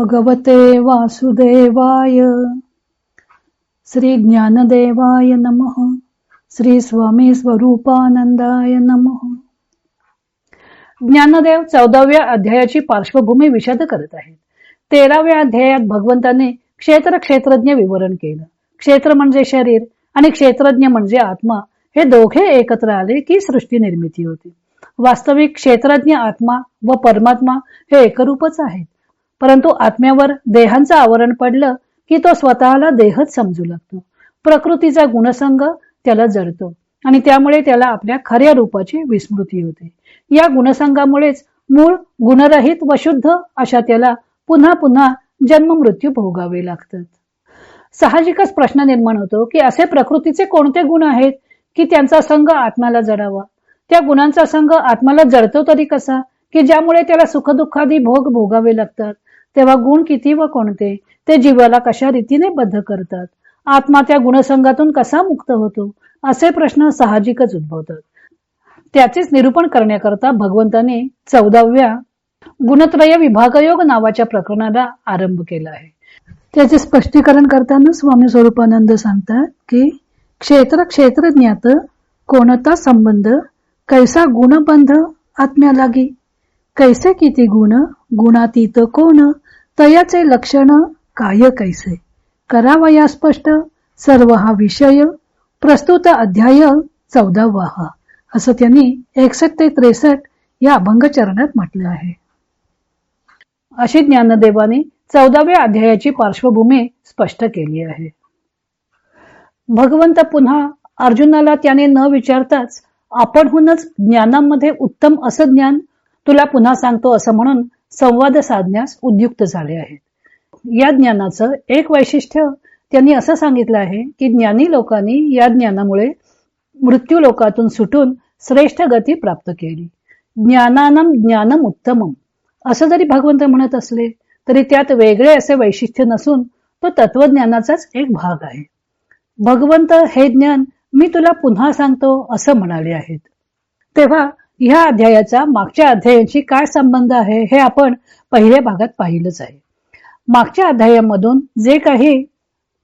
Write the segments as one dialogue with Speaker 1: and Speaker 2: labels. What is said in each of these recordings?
Speaker 1: भगवते वासुदेवाय. श्री ज्ञानदेवाय नमः. श्री स्वामी स्वरूपानंदाय नमः. ज्ञानदेव चौदाव्या अध्यायाची पार्श्वभूमी विशद करत आहेत. तेराव्या अध्यायात भगवंताने क्षेत्र क्षेत्रज्ञ विवरण केलं. क्षेत्र म्हणजे शरीर आणि क्षेत्रज्ञ म्हणजे आत्मा. हे दोघे एकत्र आले की सृष्टी निर्मिती होती. वास्तविक क्षेत्रज्ञ आत्मा व परमात्मा हे एकरूपच आहेत. परंतु आत्म्यावर देहांचं आवरण पडलं की तो स्वतःला देहच समजू लागतो. प्रकृतीचा गुणसंग त्याला जडतो आणि त्यामुळे त्याला आपल्या खऱ्या रूपाची विस्मृती होते. या गुणसंगामुळेच मूळ गुणरहित व शुद्ध अशा त्याला पुन्हा पुन्हा जन्म मृत्यू भोगावे लागतात. साहजिकच प्रश्न निर्माण होतो की असे प्रकृतीचे कोणते गुण आहेत की त्यांचा संघ आत्म्याला जडावा? त्या गुणांचा संघ आत्म्याला जडतो तरी कसा? की ज्यामुळे त्याला सुखदुःखादी भोग भोगावे लागतात. तेव्हा गुण किती व कोणते? ते जीवाला कशा रीतीने बद्ध करतात? आत्मा त्या गुणसंघातून कसा मुक्त होतो? असे प्रश्न साहजिकच उद्भवतात. त्याचेच निरूपण करण्याकरता भगवंताने चौदाव्या गुणत्रय विभागयोग नावाच्या प्रकरणाला आरंभ केला आहे. त्याचे स्पष्टीकरण करताना स्वामी स्वरूपानंद सांगतात की क्षेत्र क्षेत्रज्ञात कोणता संबंध कैसा गुणबंध आत्म्या लागी कैसे किती गुण? गुणातीत कोण? तयाचे लक्षण काय कैसे? करावया स्पष्ट? सर्व हा विषय. प्रस्तुत अध्याय चौदावा हा. असं त्यांनी एकसष्ट ते त्रेसष्ट या अभंग चरणात म्हटलं आहे. अशी ज्ञानदेवाने चौदाव्या अध्यायाची पार्श्वभूमी स्पष्ट केली आहे. भगवंत पुन्हा अर्जुनाला त्याने न विचारताच आपणहूनच ज्ञानामध्ये उत्तम असं ज्ञान तुला पुन्हा सांगतो असं म्हणून संवाद साधण्यास उद्युक्त झाले आहेत. या ज्ञानाचं एक वैशिष्ट्य त्यांनी असं सांगितलं आहे की ज्ञानी लोकांनी या ज्ञानामुळे मृत्यू लोकातून सुटून श्रेष्ठ गती प्राप्त केली. ज्ञानानम ज्ञानम उत्तमम असं जरी भगवंत म्हणत असले तरी त्यात वेगळे असे वैशिष्ट्य नसून तो तत्वज्ञानाचाच एक भाग आहे. भगवंत हे ज्ञान मी तुला पुन्हा सांगतो असं म्हणाले आहेत. तेव्हा ह्या अध्यायाचा मागच्या अध्यायाशी काय संबंध आहे हे आपण पहिल्या भागात पाहिलंच आहे. मागच्या अध्यायामधून जे काही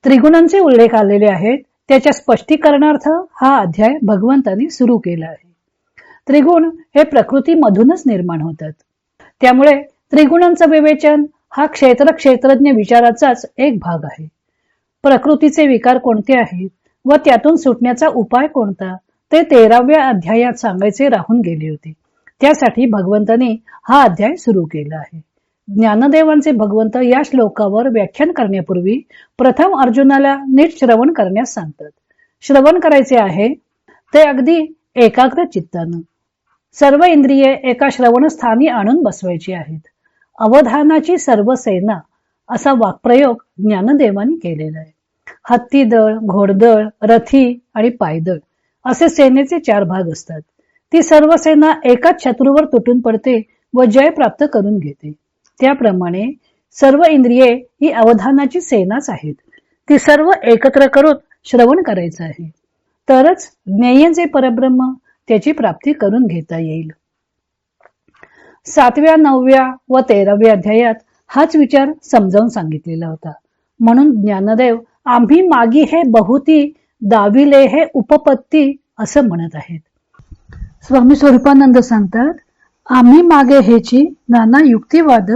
Speaker 1: त्रिगुणांचे उल्लेख आलेले आहेत त्याच्या स्पष्टीकरणार्थ हा अध्याय भगवंतानी सुरू केला आहे. त्रिगुण हे प्रकृतीमधूनच निर्माण होतात. त्यामुळे त्रिगुणांचं विवेचन हा क्षेत्र क्षेत्रज्ञ विचाराचाच एक भाग आहे. प्रकृतीचे विकार कोणते आहेत व त्यातून सुटण्याचा उपाय कोणता? ते तेराव्या अध्यायात सांगायचे राहून गेले होते. त्यासाठी भगवंताने हा अध्याय सुरू केला आहे. ज्ञानदेवांचे भगवंत या श्लोकावर व्याख्यान करण्यापूर्वी प्रथम अर्जुनाला नीट श्रवण करण्यास सांगतात. श्रवण करायचे आहे ते अगदी एकाग्र चित्तानं. सर्व इंद्रिये एका श्रवणस्थानी आणून बसवायची आहेत. अवधानाची सर्व सेना असा वाक्प्रयोग ज्ञानदेवानी केलेला आहे. हत्तीदळ घोडदळ रथी आणि पायदळ असे सेनेचे चार भाग असतात. ती सर्व सेना एकाच शत्रूवर तुटून पडते व जय प्राप्त करून घेते. त्याप्रमाणे सर्व इंद्रिये ही अवधानाची सेनाच आहेत. ती सर्व एकत्र करून श्रवण करायचं आहे. तरच ज्ञेय जे परब्रह्म त्याची प्राप्ती करून घेता येईल. सातव्या नवव्या व तेराव्या अध्यायात हाच विचार समजावून सांगितलेला होता. म्हणून ज्ञानदेव आम्ही मागी हे बहुती दाविले हे उपपत्ती असं म्हणत आहेत. स्वामी स्वरूपानंद सांगतात आम्ही मागे हेची नाना युक्तिवाद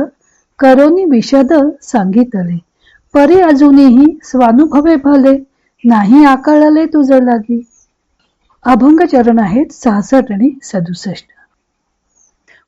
Speaker 1: करोनी विशद सांगितले. परी अजूनही स्वानुभवे भले नाही आकळले तुझ लागी. अभंग चरण आहेत सहासष्ट आणि सदुसष्ट.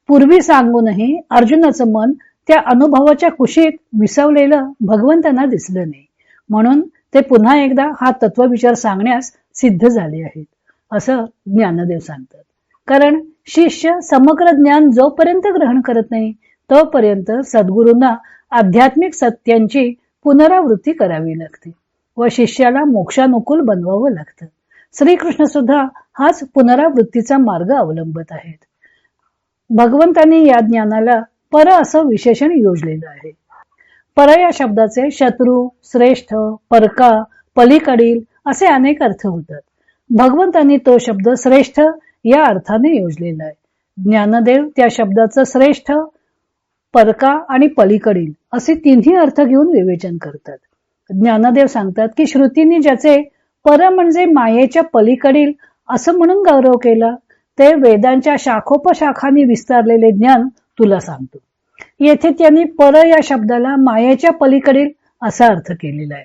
Speaker 1: पूर्वी सांगूनही अर्जुनाचं मन त्या अनुभवाच्या कुशीत विसवलेलं भगवंतांना दिसलं नाही. म्हणून ते पुन्हा एकदा हा तत्वविचार सांगण्यास सिद्ध झाले आहेत असं ज्ञानदेव सांगतात. कारण शिष्य समग्र ज्ञान जोपर्यंत ग्रहण करत नाही तोपर्यंत सद्गुरूंना आध्यात्मिक सत्यांची पुनरावृत्ती करावी लागते व शिष्याला मोक्षानुकूल बनवावं लागतं. श्रीकृष्ण सुद्धा हाच पुनरावृत्तीचा मार्ग अवलंबत आहेत. भगवंतांनी या ज्ञानाला पर असं विशेषण योजलेलं आहे. पर या शब्दाचे शत्रू श्रेष्ठ परका पलीकडील असे अनेक अर्थ होतात. भगवंतांनी तो शब्द श्रेष्ठ या अर्थाने योजलेला आहे. ज्ञानदेव त्या शब्दाचं श्रेष्ठ परका आणि पलीकडील असे तिन्ही अर्थ घेऊन विवेचन करतात. ज्ञानदेव सांगतात की श्रुतींनी ज्याचे पर म्हणजे मायेच्या पलीकडील असं म्हणून गौरव केला ते वेदांच्या शाखोपशाखांनी विस्तारलेले ज्ञान तुला सांगतो. येथे त्यांनी पर या शब्दाला मायेच्या पलीकडील असा अर्थ केलेला आहे.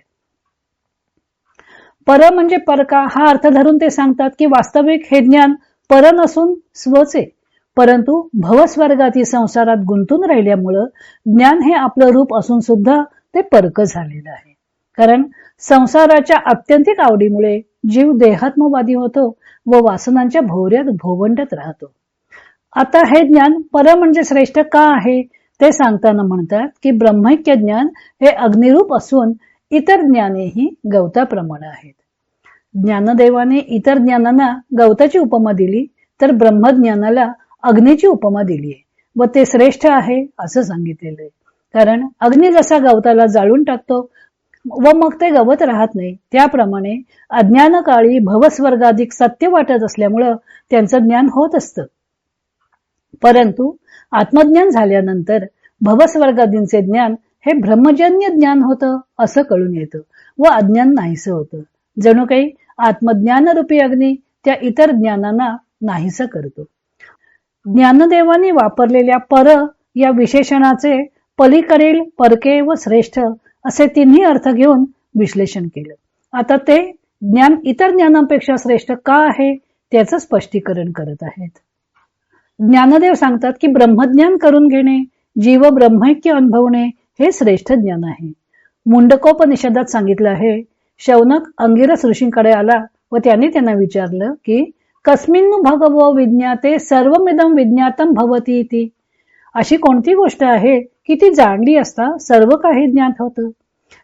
Speaker 1: पर म्हणजे परका हा अर्थ धरून ते सांगतात की वास्तविक हे ज्ञान पर नसून स्वचे परंतु भवस्वर्गातील संसारात गुंतून राहिल्यामुळं ज्ञान हे आपलं रूप असून सुद्धा ते परक झालेलं आहे. कारण संसाराच्या आत्यंतिक आवडीमुळे जीव देहात्मवादी होतो व वासनांच्या भोवऱ्यात भोवंडत राहतो. आता हे ज्ञान पर म्हणजे श्रेष्ठ का आहे? ते सांगताना म्हणतात की ब्रह्मैक्य ज्ञान हे अग्निरूप असून इतर ज्ञानेही गवताप्रमाणे आहेत. ज्ञानदेवाने इतर ज्ञानांना गवताची उपमा दिली तर ब्रह्मज्ञानाला अग्नीची उपमा दिली आहे. व ते श्रेष्ठ आहे असं सांगितलेलं आहे. कारण अग्नी जसा गवताला जाळून टाकतो व मग ते गवत राहत नाही. त्याप्रमाणे अज्ञानकाळी भवस्वर्गाधिक सत्य वाटत असल्यामुळं त्यांचं ज्ञान होत असतं. परंतु आत्मज्ञान झाल्यानंतर भवस्वर्गादींचे ज्ञान हे ब्रह्मजन्य ज्ञान होतं असं कळून येतं व अज्ञान नाहीसं होतं. जणू काही आत्मज्ञानरूपी अग्नी त्या इतर ज्ञानांना नाहीसं करतो. ज्ञानदेवानी वापरलेल्या पर या विशेषणाचे पलीकडील परके व श्रेष्ठ असे तिन्ही अर्थ घेऊन विश्लेषण केलं. आता ते ज्ञान इतर ज्ञानांपेक्षा श्रेष्ठ का आहे त्याचं स्पष्टीकरण करत आहेत. ज्ञानदेव सांगतात की ब्रह्मज्ञान करून घेणे जीव ब्रह्मैक्य अनुभवणे हे श्रेष्ठ ज्ञान आहे. मुंडकोपनिषदात सांगितलं आहे शौनक अंगिरस ऋषींकडे आला व त्यांनी त्यांना विचारलं की कस्मिन भगवो विज्ञाते सर्वमिदम विज्ञातम भवती इति. अशी कोणती गोष्ट आहे की ती जाणली असता सर्व काही ज्ञात होतं?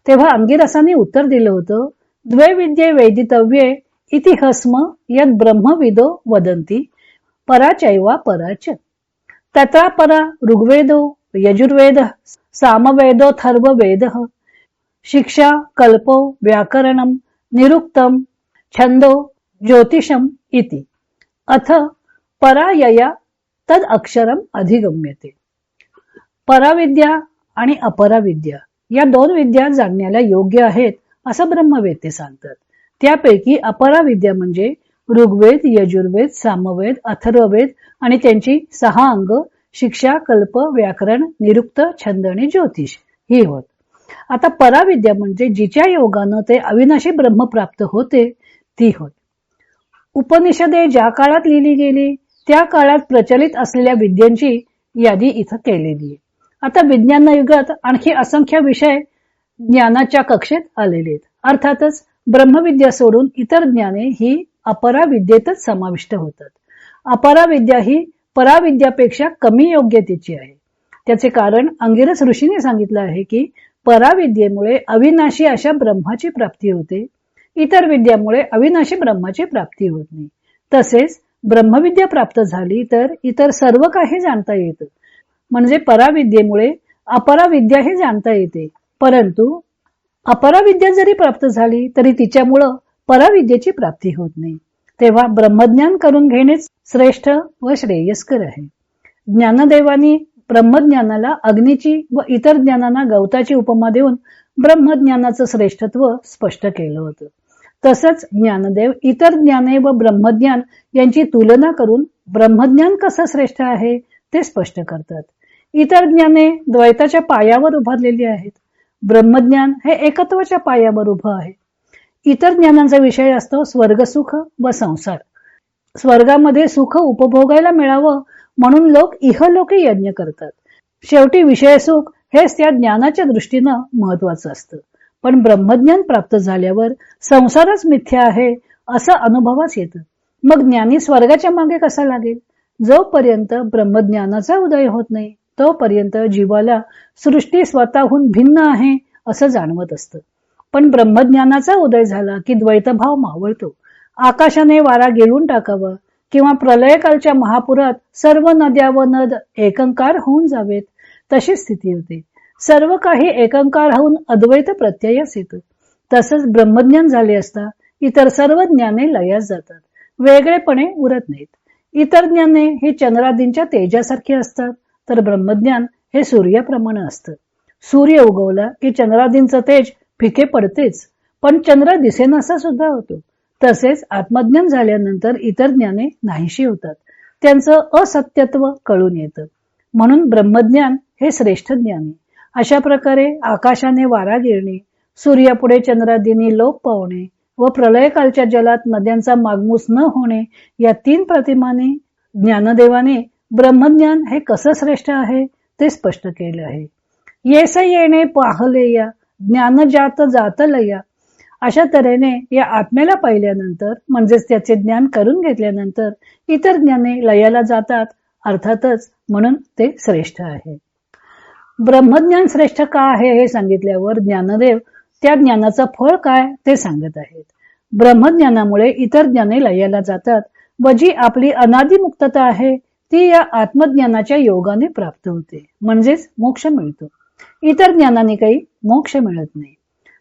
Speaker 1: तेव्हा अंगिरसाने उत्तर दिलं होतं द्वे विद्ये वेदितव्ये इतिहस्म यद ब्रह्मविदो वदंती पराचैवा पराच। तत्रा परा ऋग्वेदो यजुर्वेद सामवेदो थर्ववेदः शिक्षा कल्पो व्याकरणं निरुक्तम छंदो ज्योतिषम इति। अथ परायया तद अक्षरम अधिगम्यते। पराविद्या आणि अपराविद्या या दोन विद्या जाणण्याला योग्य आहेत असं ब्रह्मवेते सांगतात. त्यापैकी अपराविद्या म्हणजे ऋग्वेद यजुर्वेद सामवेद अथर्ववेद आणि त्यांची सहा अंग शिक्षा कल्प व्याकरण निरुक्त छंद आणि ज्योतिष ही होत. आता पराविद्या म्हणजे जिच्या योगानं ते अविनाशी ब्रह्म प्राप्त होते ती होत उपनिषदे ज्या काळात लिहिली गेली त्या काळात प्रचलित असलेल्या विद्यांची यादी इथं केलेली आहे. आता विज्ञान युगात आणखी असंख्य विषय ज्ञानाच्या कक्षेत आलेले आहेत. अर्थातच ब्रह्मविद्या सोडून इतर ज्ञाने ही अपराविद्येतच समाविष्ट होतात. अपराविद्या ही पराविद्यापेक्षा कमी योग्यतेची आहे. त्याचे कारण अंगिरस ऋषीने सांगितलं आहे की पराविद्येमुळे अविनाशी अशा ब्रह्माची प्राप्ती होते. इतर विद्यामुळे अविनाशी ब्रह्माची प्राप्ती होत नाही. तसेच ब्रह्मविद्या प्राप्त झाली तर इतर सर्व काही जाणता येतं. म्हणजे पराविद्येमुळे अपराविद्याही जाणता येते. परंतु अपराविद्या जरी प्राप्त झाली तरी तिच्यामुळं पराविद्येची प्राप्ती होत नाही. तेव्हा ब्रह्मज्ञान करून घेणेच श्रेष्ठ व श्रेयस्कर आहे. ज्ञानदेवानी ब्रह्मज्ञानाला अग्नीची व इतर ज्ञानांना गवताची उपमा देऊन ब्रह्मज्ञानाचं श्रेष्ठत्व स्पष्ट केलं होतं. तसंच ज्ञानदेव इतर ज्ञाने व ब्रह्मज्ञान यांची तुलना करून ब्रह्मज्ञान कसं श्रेष्ठ आहे ते स्पष्ट करतात. इतर ज्ञाने द्वैताच्या पायावर उभारलेली आहेत. ब्रह्मज्ञान हे एकत्वाच्या पायावर उभं आहे. इतर ज्ञानांचा विषय असतो स्वर्गसुख व संसार. स्वर्गामध्ये सुख उपभोगायला मिळावं म्हणून लोक इहलोकी यज्ञ करतात. शेवटी विषय सुख हेच त्या ज्ञानाच्या दृष्टीनं महत्वाचं असतं. पण ब्रह्मज्ञान प्राप्त झाल्यावर संसारच मिथ्या आहे असं अनुभवास येतं. मग ज्ञानी स्वर्गाच्या मागे कसा लागेल? जोपर्यंत ब्रह्मज्ञानाचा उदय होत नाही तोपर्यंत जीवाला सृष्टी स्वतःहून भिन्न आहे असं जाणवत असतं. पण ब्रह्मज्ञानाचा उदय झाला की द्वैतभाव मावळतो. आकाशाने वारा गिळून टाकावा किंवा प्रलयकालच्या महापुरात सर्व नद्या व नद एकंकार होऊन जावेत तशी स्थिती होते. सर्व काही एकंकार होऊन अद्वैत प्रत्ययच येतो. तसंच ब्रह्मज्ञान झाले असता इतर सर्व ज्ञाने लयास जातात. वेगळेपणे उरत नाहीत. इतर ज्ञाने हे चंद्रादींच्या तेजासारखी असतात तर ब्रह्मज्ञान हे सूर्याप्रमाणे असतं. सूर्य उगवला की चंद्रादींचं तेज फिके पडतेच. पण चंद्र दिसेनासा सुद्धा होतो. तसेच आत्मज्ञान झाल्यानंतर इतर ज्ञाने नाहीशी होतात. त्यांचं असत्यत्व कळून येतं. म्हणून ब्रह्मज्ञान हे श्रेष्ठ ज्ञान अशा प्रकारे आकाशाने वारा गिरणे सूर्यापुढे चंद्रादिनी लोप पावणे व प्रलयकालच्या जलात नद्यांचा मागमूस न होणे या तीन प्रतिमाने ज्ञानदेवाने ब्रह्मज्ञान हे कसं श्रेष्ठ आहे ते स्पष्ट केले आहे. येस येणे पाहले या ज्ञान जात जात लया. अशा तऱ्हेने या आत्म्याला पाहिल्यानंतर म्हणजेच त्याचे ज्ञान करून घेतल्यानंतर इतर ज्ञाने लयाला जातात. अर्थातच म्हणून ते श्रेष्ठ आहे. ब्रह्मज्ञान श्रेष्ठ का आहे हे सांगितल्यावर ज्ञानदेव त्या ज्ञानाचं फळ काय ते सांगत आहेत. ब्रह्मज्ञानामुळे इतर ज्ञाने लयाला जातात व जी आपली अनादी मुक्तता आहे ती या आत्मज्ञानाच्या योगाने प्राप्त होते. म्हणजेच मोक्ष मिळतो. इतर ज्ञानाने काही मोक्ष मिळत नाही.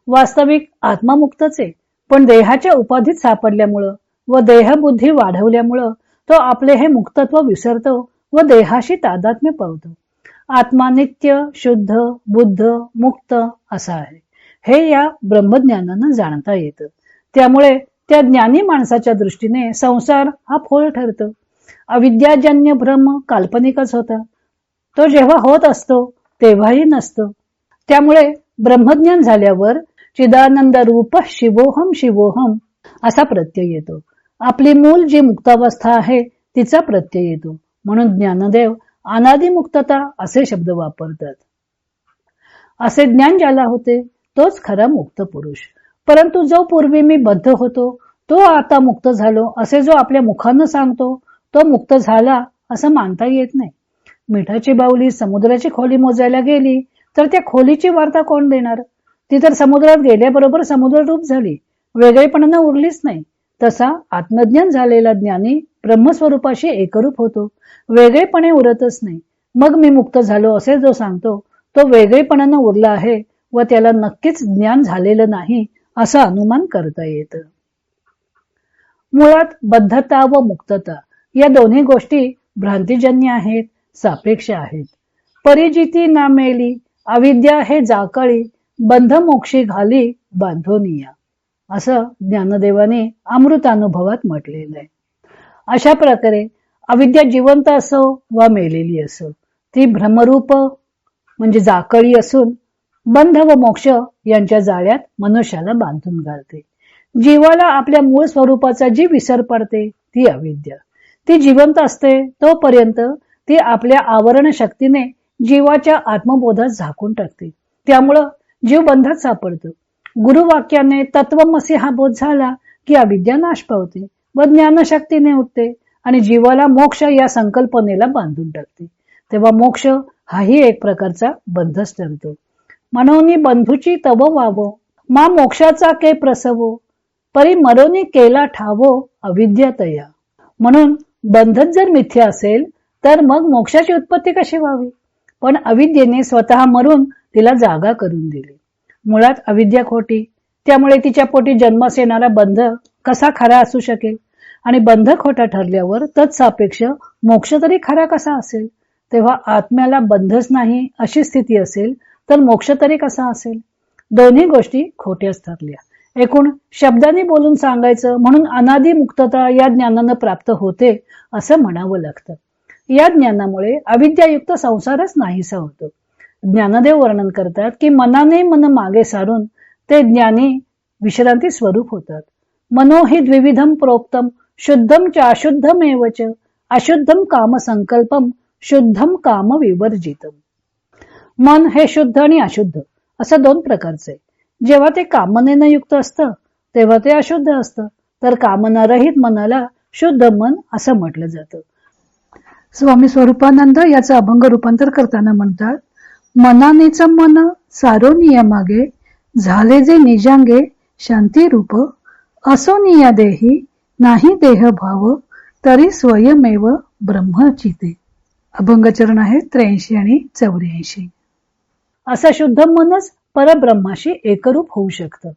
Speaker 1: वास्तविक आत्मामुक्तच आहे पण देहाच्या उपाधीत सापडल्यामुळं व देहबुद्धी वाढवल्यामुळं तो आपले हे मुक्तत्व विसरतो व देहाशी तादात्म्य पावतो. आत्मा नित्य शुद्ध बुद्ध मुक्त असा आहे. हे या ब्रह्मज्ञानानं जाणता येतं. त्यामुळे त्या ज्ञानी माणसाच्या दृष्टीने संसार हा फोळ ठरतो. अविद्याजन्य भ्रम काल्पनिकच होता. तो जेव्हा होत असतो तेव्हाही नसतं. त्यामुळे ब्रह्मज्ञान झाल्यावर चिदानंद रूप शिवोहम शिवोहम असा प्रत्यय येतो. आपली मूल जी मुक्तावस्था आहे तिचा प्रत्यय येतो. म्हणून ज्ञानदेव अनादी मुक्तता असे शब्द वापरतात. असे ज्ञान ज्याला होते तोच खरा मुक्त पुरुष. परंतु जो पूर्वी मी बद्ध होतो तो आता मुक्त झालो असे जो आपल्या मुखानं सांगतो तो मुक्त झाला असं मानता येत नाही. मिठाची बाहुली समुद्राची खोली मोजायला गेली तर त्या खोलीची वार्ता कोण देणार? ती तर समुद्रात गेल्याबरोबर समुद्र रूप झाली. वेगळेपणानं उरलीच नाही. तसा आत्मज्ञान झालेला ज्ञानी ब्रह्मस्वरूपाशी एकरूप होतो. वेगळेपणे उरतच नाही. मग मी मुक्त झालो असे जो सांगतो तो वेगळेपणानं उरला आहे व त्याला नक्कीच ज्ञान झालेलं नाही असं अनुमान करता येतं. मुळात बद्धता व मुक्तता या दोन्ही गोष्टी भ्रांतिजन्य आहेत. सापेक्ष आहेत. परिजिती ना मेली अविद्या हे जाकळी बंध मोक्षी घाली बांधोनिया. असं ज्ञानदेवाने अमृतानुभवात म्हटलेलं आहे. अशा प्रकारे अविद्या जिवंत असो वा मेलेली असो ती भ्रमरूप म्हणजे जाकळी असून बंध व मोक्ष यांच्या जाळ्यात मनुष्याला बांधून घालते. जीवाला आपल्या मूळ स्वरूपाचा जी विसर पडते ती अविद्या. ती जिवंत असते तोपर्यंत ती आपल्या आवरण शक्तीने जीवाच्या आत्मबोधात झाकून टाकते. त्यामुळं जीव बंधात सापडतो. गुरुवाक्याने तत्वमसी हा बोध झाला की अविद्या नाश पावते व ज्ञानशक्तीने उठते आणि जीवाला मोक्ष या संकल्पनेला बांधून टाकते. तेव्हा मोक्ष हाही एक प्रकारचा बंधच ठरतो. म्हणून बंधूची तव वावो मा मोक्षाचा के प्रसवो परी मरोनी केला ठावो अविद्या तया. म्हणून बंधच जर मिथ्या असेल तर मग मोक्षाची उत्पत्ती कशी व्हावी? पण अविद्येने स्वतः मरून तिला जागा करून दिली. मुळात अविद्या खोटी. त्यामुळे तिच्या पोटी जन्मास येणारा बंध कसा खरा असू शकेल? आणि बंध खोटा ठरल्यावर तत्सापेक्ष मोक्ष तरी खरा कसा असेल? तेव्हा आत्म्याला बंधच नाही अशी स्थिती असेल तर मोक्ष तरी कसा असेल? दोन्ही गोष्टी खोट्याच ठरल्या. एकूण शब्दाने बोलून सांगायचं म्हणून अनादी मुक्तता या ज्ञानानं प्राप्त होते असं म्हणावं लागतं. या ज्ञानामुळे अविद्यायुक्त संसारच नाहीसा होतो. ज्ञानदेव वर्णन करतात की मनाने मन मागे सारून ते ज्ञानी विश्रांती स्वरूप होतात. मनो हि द्विविधम प्रोक्तम शुद्धम च अशुद्धमेवच अशुद्धम काम संकल्पम शुद्धम काम विवर्जितम मन हे शुद्ध आणि अशुद्ध असं दोन प्रकारचे. जेव्हा ते कामनेनं युक्त असतं तेव्हा ते अशुद्ध असतं. तर कामना रहित मनाला शुद्ध मन असं म्हटलं जातं. स्वामी स्वरूपानंद याचं अभंग रूपांतर करताना म्हणतात मनानेच मन सारो नियमागे झाले जे निजांगे शांती रूप असो निया देही नाही देह भाव तरी स्वयमेव ब्रह्मचिते. अभंगचरण आहे त्र्याऐंशी आणि चौऱ्याऐंशी. असं शुद्ध मनच परब्रह्माशी एकरूप होऊ शकतं.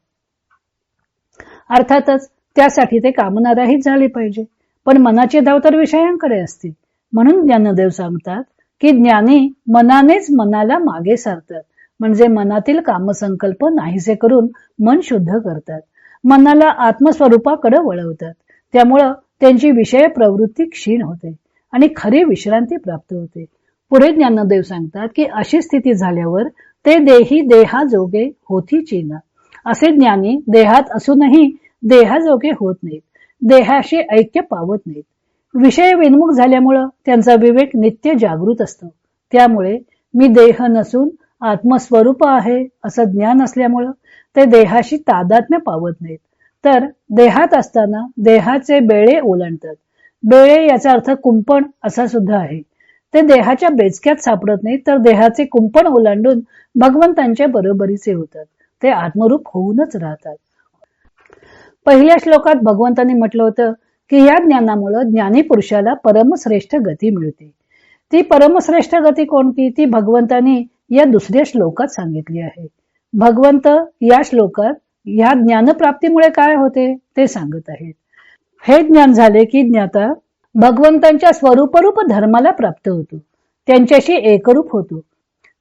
Speaker 1: अर्थातच त्यासाठी ते कामनाराहीच झाले पाहिजे. पण मनाची धाव तर विषयांकडे असते म्हणून ज्ञानदेव सांगतात की ज्ञानी मनानेच मनाला मागे सारतात. म्हणजे मनातील कामसंकल्प नाहीसे करून मन शुद्ध करतात. मनाला आत्मस्वरूपाकडे वळवतात. त्यामुळं त्यांची विषय प्रवृत्ती क्षीण होते आणि खरी विश्रांती प्राप्त होते. पुढे ज्ञानदेव सांगतात की अशी स्थिती झाल्यावर ते देही देहाजोगे होती चिना. असे ज्ञानी देहात असूनही देहाजोगे होत नाहीत. देहाशी ऐक्य पावत नाहीत. विषय विन्मुख झाल्यामुळं त्यांचा विवेक नित्य जागृत असतो. त्यामुळे मी देह नसून आत्मस्वरूप आहे असं ज्ञान असल्यामुळं ते देहाशी तादात्म्य पावत नाहीत. तर देहात असताना देहाचे बेळे ओलांडतात. बेळे याचा अर्थ कुंपण असा सुद्धा आहे. ते देहाच्या बेचक्यात सापडत नाही तर देहाचे कुंपण ओलांडून भगवंतांच्या बरोबरीचे होतात. ते आत्मरूप होऊनच राहतात. पहिल्या श्लोकात भगवंतांनी म्हटलं होतं की या ज्ञानामुळं ज्ञानी पुरुषाला परमश्रेष्ठ गती मिळते. ती परमश्रेष्ठ गती कोणती ती भगवंतानी या दुसऱ्या श्लोकात सांगितली आहे. भगवंत या श्लोकात या ज्ञानप्राप्तीमुळे काय होते? ते सांगत आहेत. हे ज्ञान झाले की ज्ञाता भगवंतांच्या स्वरूपरूप धर्माला प्राप्त होतो. त्यांच्याशी एकरूप होतो.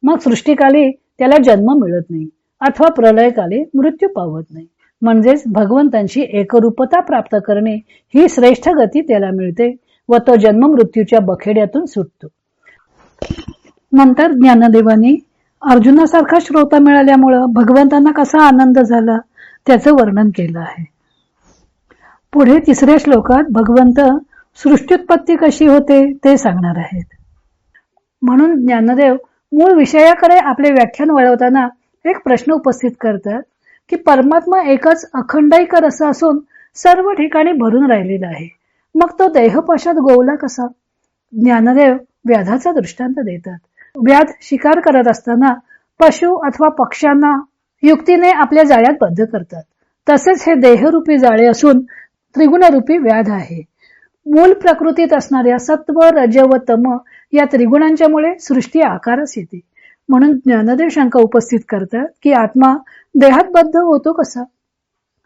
Speaker 1: मग सृष्टीकाली त्याला जन्म मिळत नाही अथवा प्रलयकाली मृत्यू पावत नाही. म्हणजेच भगवंतांची एकरूपता प्राप्त करणे ही श्रेष्ठ गती त्याला मिळते व तो जन्म मृत्यूच्या बखेड्यातून सुटतो. नंतर ज्ञानदेवानी अर्जुनासारखा श्रोता मिळाल्यामुळं भगवंतांना कसा आनंद झाला त्याचं वर्णन केलं आहे. पुढे तिसऱ्या श्लोकात भगवंत सृष्ट्युत्पत्ती कशी होते ते सांगणार आहेत. म्हणून ज्ञानदेव मूळ विषयाकडे आपले व्याख्यान वळवताना एक प्रश्न उपस्थित करतात. की परमात्मा एकच अखंडैकर असा असून सर्व ठिकाणी भरून राहिलेला आहे. मग तो देहपाशात गोवला कसा? ज्ञानदेव व्याधाचा दृष्टांत देतात. व्याध शिकार करत असताना पशु अथवा पक्ष्यांना युक्तीने आपल्या जाळ्यात बद्ध करतात. तसेच हे देहरूपी जाळे असून त्रिगुणरूपी व्याध आहे. मूल प्रकृतीत असणाऱ्या सत्व रज व तम या त्रिगुणांच्या मुळे सृष्टी आकारच येते. म्हणून ज्ञानदेव शंका उपस्थित करतात की आत्मा देहात बद्ध होतो कसा?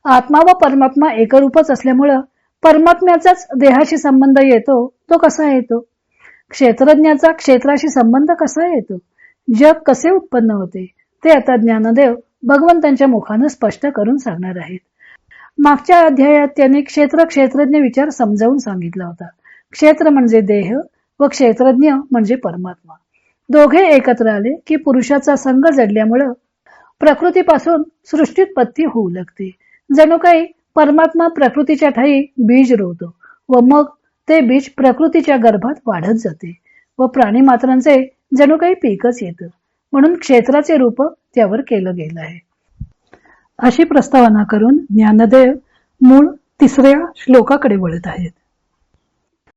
Speaker 1: आत्मा व परमात्मा एकरूपच असल्यामुळं परमात्म्याचाच देहाशी संबंध येतो तो कसा येतो? क्षेत्रज्ञाचा क्षेत्राशी संबंध कसा येतो? जग कसे उत्पन्न होते? ते आता ज्ञानदेव भगवंतांच्या मुखानं स्पष्ट करून सांगणार आहेत. मागच्या अध्यायात त्यांनी क्षेत्र क्षेत्रज्ञ विचार समजावून सांगितला होता. क्षेत्र म्हणजे देह व क्षेत्रज्ञ म्हणजे परमात्मा. दोघे एकत्र आले की पुरुषाचा संघ जडल्यामुळं प्रकृतीपासून सृष्टीत्पत्ती होऊ लागते. जणू काही परमात्मा प्रकृतीच्या ठाई बीज रोवतो व मग ते बीज प्रकृतीच्या गर्भात वाढत जाते व प्राणी मात्रांचे जणू काही पीकच येतं. म्हणून क्षेत्राचे रूप त्यावर केलं गेलं आहे. अशी प्रस्तावना करून ज्ञानदेव मूळ तिसऱ्या श्लोकाकडे वळत आहेत.